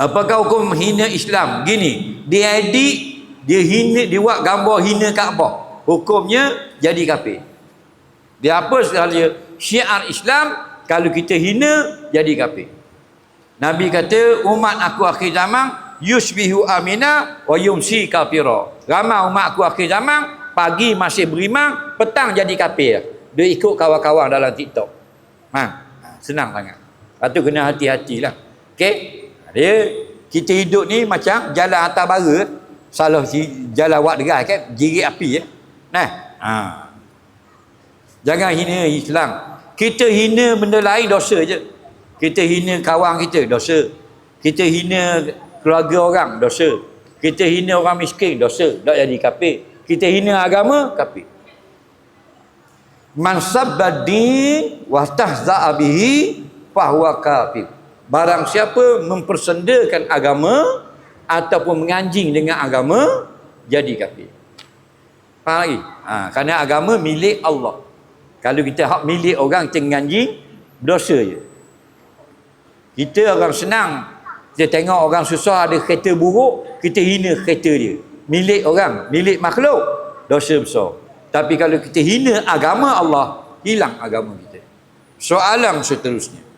Apakah hukum hina Islam? Gini, dia edit, dia hina, dia buat gambar hina Kaabah. Hukumnya jadi kafir. Dia apa sekali syiar Islam kalau kita hina jadi kafir. Nabi kata umat aku akhir zaman yusbihu amina wa yumsi kafira. Ramai umat aku akhir zaman pagi masih beriman, petang jadi kafir. Dia ikut kawan-kawan dalam TikTok. Ha, senang sangat. Lepas tu kena hati-hatilah. Okey? Dia kita hidup ni macam jalan atas bara salah si jalan wak derai kan jirit api ya. Nah. Ha. Jangan hina Islam. Kita hina benda lain dosa je. Kita hina kawan kita dosa. Kita hina keluarga orang dosa. Kita hina orang miskin dosa. Tak jadi kafir. Kita hina agama kafir. Man sabbadi wa tahza'a bihi fahuwa kafir. Barang siapa mempersendakan agama ataupun menganjing dengan agama jadi kafir. Faham lagi? Ha, kerana agama milik Allah. Kalau kita hak milik orang kita menganjing dosa je. Kita orang senang kita tengok orang susah ada kereta buruk, kita hina kereta dia. Milik orang, milik makhluk, dosa besar. Tapi kalau kita hina agama Allah, hilang agama kita. Soalan seterusnya.